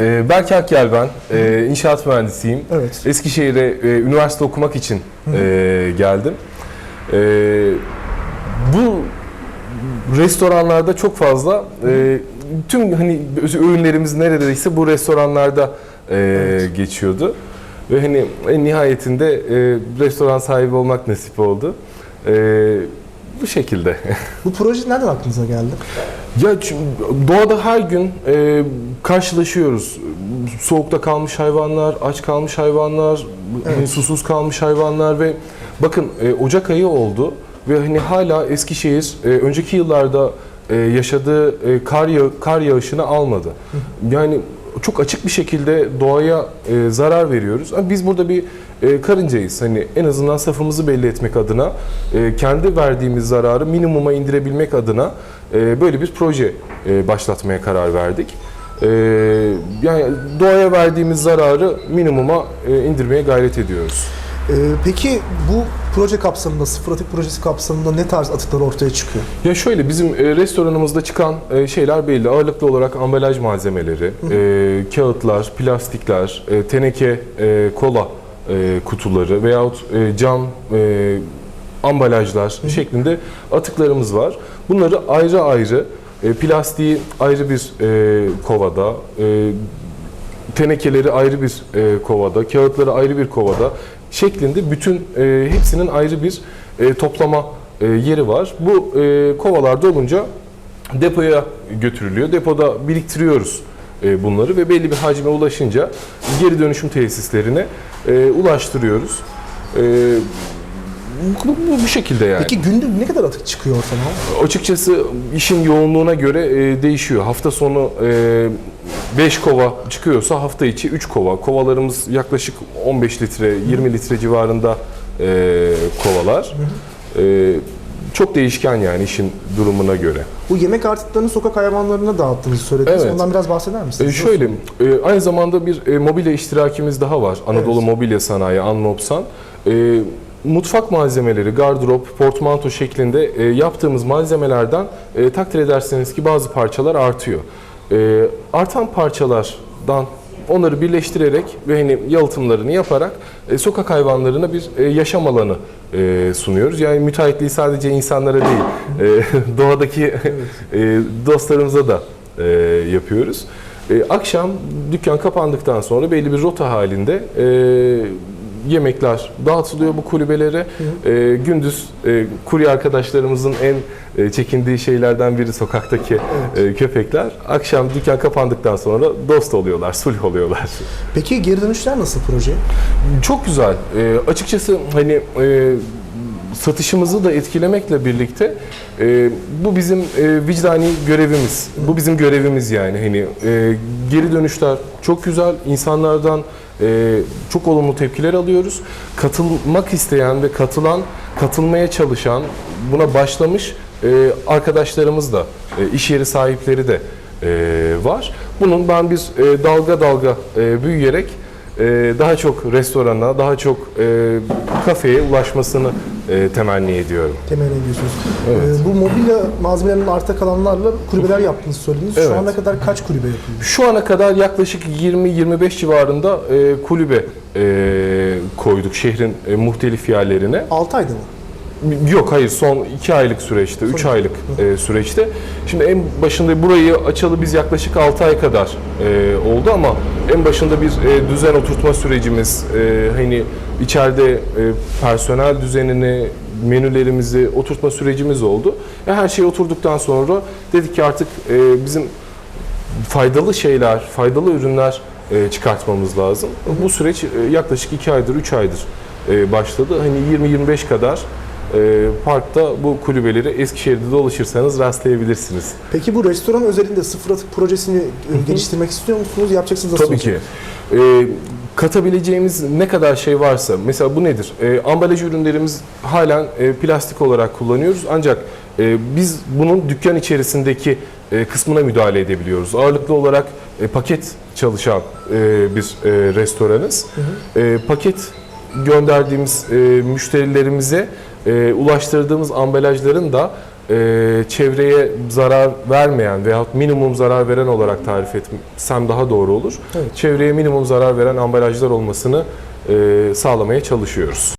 Ee, Berk Akyel ben. Ee, inşaat mühendisiyim. Evet. Eskişehir'e e, üniversite okumak için e, geldim. Ee, bu restoranlarda çok fazla e, tüm hani ürünlerimiz neredeyse bu restoranlarda e, geçiyordu. Ve hani en nihayetinde e, restoran sahibi olmak nasip oldu. E, bu şekilde. Bu proje nereden aklınıza geldi? Ya doğada her gün e, karşılaşıyoruz. Soğukta kalmış hayvanlar, aç kalmış hayvanlar, hani susuz kalmış hayvanlar ve bakın e, Ocak ayı oldu ve hani hala Eskişehir e, önceki yıllarda e, yaşadığı e, kar yağ, kar yağışını almadı. Yani çok açık bir şekilde doğaya e, zarar veriyoruz. Ama biz burada bir e, karıncayız. Hani en azından safımızı belli etmek adına, e, kendi verdiğimiz zararı minimuma indirebilmek adına e, böyle bir proje e, başlatmaya karar verdik. E, yani doğaya verdiğimiz zararı minimuma e, indirmeye gayret ediyoruz. Ee, peki bu proje kapsamında, sıfır atık projesi kapsamında ne tarz atıklar ortaya çıkıyor? Ya şöyle bizim e, restoranımızda çıkan e, şeyler belli. Ağırlıklı olarak ambalaj malzemeleri, e, kağıtlar, plastikler, e, teneke, e, kola e, kutuları veyahut e, cam e, ambalajlar şeklinde atıklarımız var. Bunları ayrı ayrı e, plastiği ayrı bir e, kovada, e, tenekeleri ayrı bir e, kovada, kağıtları ayrı bir kovada şeklinde bütün e, hepsinin ayrı bir e, toplama e, yeri var. Bu e, kovalar dolunca depoya götürülüyor. Depoda biriktiriyoruz e, bunları ve belli bir hacme ulaşınca geri dönüşüm tesislerine e, ulaştırıyoruz. E, bu, bu, bu şekilde yani. Peki günde ne kadar atık çıkıyor ortalama? Açıkçası işin yoğunluğuna göre e, değişiyor. Hafta sonu 5 kova çıkıyorsa hafta içi 3 kova. Kovalarımız yaklaşık 15 litre, 20 litre civarında e, kovalar. E, çok değişken yani işin durumuna göre. Bu yemek artıklarını sokak hayvanlarına dağıttığınızı söylediniz. Evet. Ondan biraz bahseder E, misiniz? şöyle, e, aynı zamanda bir e, mobilya iştirakimiz daha var. Anadolu Evet. Mobilya Sanayi, Anmopsan. E, mutfak malzemeleri, gardırop, portmanto şeklinde e, yaptığımız malzemelerden e, takdir ederseniz ki bazı parçalar artıyor. E, artan parçalardan onları birleştirerek ve hani yalıtımlarını yaparak e, sokak hayvanlarına bir e, yaşam alanı e, sunuyoruz. Yani müteahhitliği sadece insanlara değil, e, doğadaki e, dostlarımıza da e, yapıyoruz. E, akşam dükkan kapandıktan sonra belli bir rota halinde e, yemekler dağıtılıyor bu kulübelere. E, gündüz e, kurye arkadaşlarımızın en e, çekindiği şeylerden biri sokaktaki e, köpekler. Akşam dükkan kapandıktan sonra dost oluyorlar, sulh oluyorlar. Peki geri dönüşler nasıl proje? Çok güzel. E, açıkçası hani e, satışımızı da etkilemekle birlikte e, bu bizim e, vicdani görevimiz. Bu bizim görevimiz yani hani e, geri dönüşler çok güzel. İnsanlardan e, çok olumlu tepkiler alıyoruz. Katılmak isteyen ve katılan, katılmaya çalışan, buna başlamış e, arkadaşlarımız da, e, iş yeri sahipleri de e, var. Bunun ben bir e, dalga dalga e, büyüyerek daha çok restorana, daha çok e, kafeye ulaşmasını e, temenni ediyorum. Temel ediyorsunuz. Evet. Ee, bu mobilya malzemelerinin arta kalanlarla kulübeler yaptığınızı söylediniz. Evet. Şu ana kadar kaç kulübe yapılmış? Şu ana kadar yaklaşık 20-25 civarında e, kulübe koyduk şehrin muhtelif yerlerine. 6 ayda mı? Yok hayır son 2 aylık süreçte, 3 aylık e, süreçte. Şimdi en başında burayı açalı biz yaklaşık 6 ay kadar e, oldu ama en başında bir e, düzen oturtma sürecimiz, e, hani içeride e, personel düzenini, menülerimizi oturtma sürecimiz oldu. Ve her şey oturduktan sonra dedik ki artık e, bizim faydalı şeyler, faydalı ürünler e, çıkartmamız lazım. Bu süreç e, yaklaşık 2 aydır, 3 aydır e, başladı. Hani 20-25 kadar e, parkta bu kulübeleri Eskişehir'de dolaşırsanız rastlayabilirsiniz. Peki bu restoran özelinde sıfır atık projesini e, geliştirmek istiyor musunuz? Yapacaksınız nasıl Tabii olacak? ki. E, katabileceğimiz ne kadar şey varsa, mesela bu nedir? E, ambalaj ürünlerimiz halen e, plastik olarak kullanıyoruz ancak e, biz bunun dükkan içerisindeki e, kısmına müdahale edebiliyoruz. Ağırlıklı olarak e, paket çalışan e, bir e, restoranız. E, paket gönderdiğimiz e, müşterilerimize e, ulaştırdığımız ambalajların da e, çevreye zarar vermeyen veyahut minimum zarar veren olarak tarif etsem daha doğru olur. Evet. Çevreye minimum zarar veren ambalajlar olmasını e, sağlamaya çalışıyoruz.